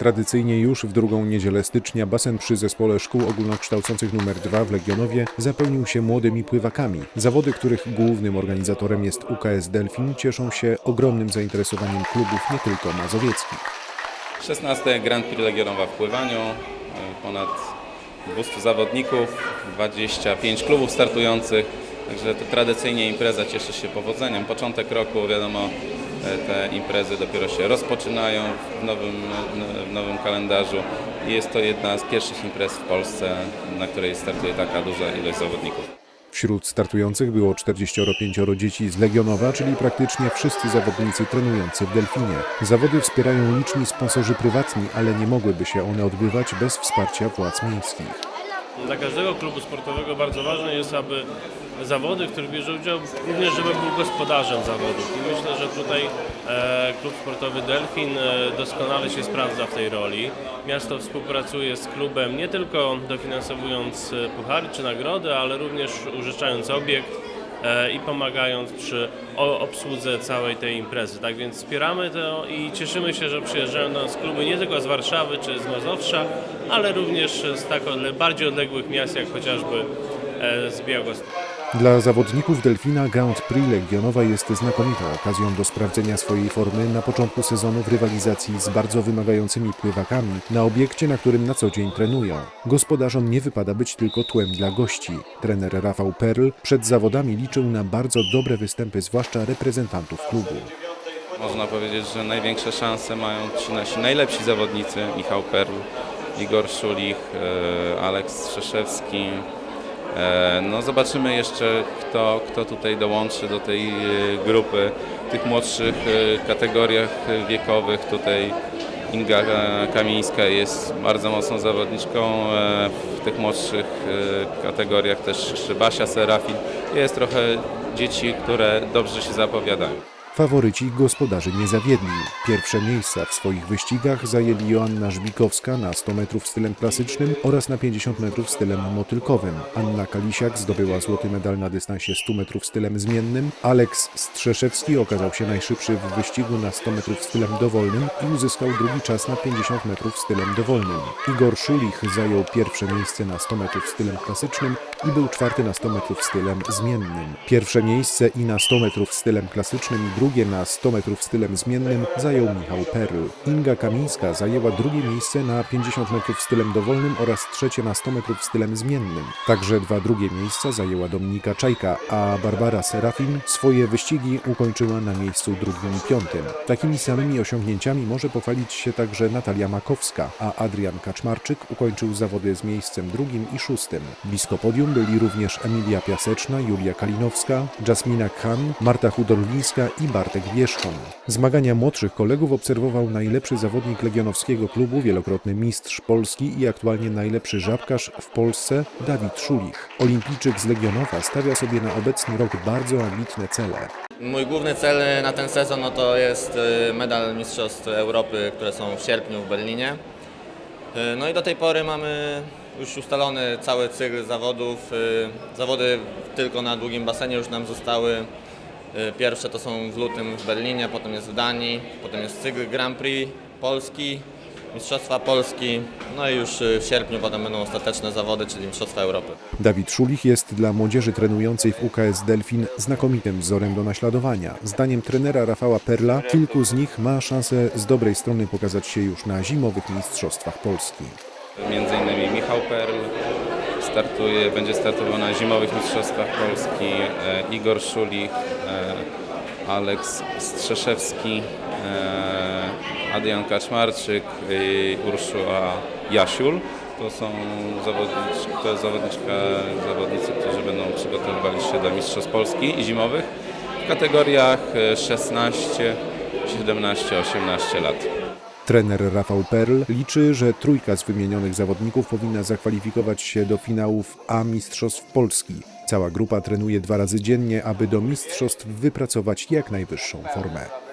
Tradycyjnie już w drugą niedzielę stycznia basen przy zespole szkół ogólnokształcących nr 2 w Legionowie zapełnił się młodymi pływakami. Zawody, których głównym organizatorem jest UKS Delfin, cieszą się ogromnym zainteresowaniem klubów nie tylko mazowieckich. 16 Grand Prix Legionowa w pływaniu, e, ponad 200 zawodników, 25 klubów startujących, także to tradycyjnie impreza cieszy się powodzeniem. Początek roku, wiadomo, te imprezy dopiero się rozpoczynają w nowym, w nowym kalendarzu i jest to jedna z pierwszych imprez w Polsce, na której startuje taka duża ilość zawodników. Wśród startujących było 45 dzieci z Legionowa, czyli praktycznie wszyscy zawodnicy trenujący w Delfinie. Zawody wspierają liczni sponsorzy prywatni, ale nie mogłyby się one odbywać bez wsparcia władz miejskich. Dla każdego klubu sportowego bardzo ważne jest, aby zawody, w których bierze udział, również żeby był gospodarzem zawodów. I myślę, że tutaj e, klub sportowy Delfin e, doskonale się sprawdza w tej roli. Miasto współpracuje z klubem nie tylko dofinansowując e, puchary czy nagrody, ale również użyczając obiekt i pomagając przy obsłudze całej tej imprezy. Tak więc wspieramy to i cieszymy się, że przyjeżdżają do nas kluby nie tylko z Warszawy czy z Mazowsza, ale również z tak bardziej odległych miast, jak chociażby e, z Białegostoku. Dla zawodników Delfina Grand Prix Legionowa jest znakomitą okazją do sprawdzenia swojej formy na początku sezonu w rywalizacji z bardzo wymagającymi pływakami na obiekcie, na którym na co dzień trenują. Gospodarzom nie wypada być tylko tłem dla gości. Trener Rafał Perl przed zawodami liczył na bardzo dobre występy, zwłaszcza reprezentantów klubu. Można powiedzieć, że największe szanse mają ci nasi najlepsi zawodnicy, Michał Perl, Igor Szulich, e, Aleks Strzeszewski. E, No zobaczymy jeszcze, kto, kto tutaj dołączy do tej e, grupy. W tych młodszych e, kategoriach wiekowych tutaj Inga Kamińska jest bardzo mocną zawodniczką. W tych młodszych kategoriach też Basia Serafin. Jest trochę dzieci, które dobrze się zapowiadają. Faworyci gospodarzy nie zawiedli. Pierwsze miejsca w swoich wyścigach zajęli Joanna Żbikowska na 100 metrów stylem klasycznym oraz na 50 metrów stylem motylkowym. Anna Kalisiak zdobyła złoty medal na dystansie 100 metrów stylem zmiennym. Aleks Strzeszewski okazał się najszybszy w wyścigu na 100 metrów stylem dowolnym i uzyskał drugi czas na 50 metrów stylem dowolnym. Igor Szulich zajął pierwsze miejsce na 100 metrów stylem klasycznym i był czwarty na 100 metrów stylem zmiennym. Pierwsze miejsce i na 100 metrów stylem klasycznym drugie na 100 metrów stylem zmiennym zajął Michał Perl. Inga Kamińska zajęła drugie miejsce na 50 metrów stylem dowolnym oraz trzecie na 100 metrów stylem zmiennym. Także dwa drugie miejsca zajęła Dominika Czajka, a Barbara Serafin swoje wyścigi ukończyła na miejscu drugim i piątym. Takimi samymi osiągnięciami może pochwalić się także Natalia Makowska, a Adrian Kaczmarczyk ukończył zawody z miejscem drugim i szóstym. Blisko podium byli również Emilia Piaseczna, Julia Kalinowska, Jasmina Khan, Marta Hudorlińska i Bartek Wierzchon. Zmagania młodszych kolegów obserwował najlepszy zawodnik legionowskiego klubu, wielokrotny mistrz Polski i aktualnie najlepszy żabkarz w Polsce Dawid Szulich. Olimpijczyk z Legionowa stawia sobie na obecny rok bardzo ambitne cele. Mój główny cel na ten sezon no to jest y, medal Mistrzostw Europy, które są w sierpniu w Berlinie. Y, No i do tej pory mamy już ustalony cały cykl zawodów. Y, Zawody tylko na długim basenie już nam zostały. Y, Pierwsze to są w lutym w Berlinie, potem jest w Danii, potem jest cykl Grand Prix Polski, Mistrzostwa Polski, no i już y, w sierpniu potem będą ostateczne zawody, czyli Mistrzostwa Europy. Dawid Szulich jest dla młodzieży trenującej w UKS Delfin znakomitym wzorem do naśladowania. Zdaniem trenera Rafała Perla, kilku z nich ma szansę z dobrej strony pokazać się już na zimowych Mistrzostwach Polski. Między innymi Michał Perl startuje, będzie startował na zimowych mistrzostwach Polski, e, Igor Szulich, e, Aleks Strzeszewski, e, Adrian Kaczmarczyk i Urszula Jasiul. To są zawodniczka, to zawodniczka, zawodnicy, którzy będą przygotowywali się do Mistrzostw Polski i zimowych w kategoriach e, 16, 17, 18 lat. Trener Rafał Perl liczy, że trójka z wymienionych zawodników powinna zakwalifikować się do finałów A Mistrzostw Polski. Cała grupa trenuje dwa razy dziennie, aby do mistrzostw wypracować jak najwyższą formę.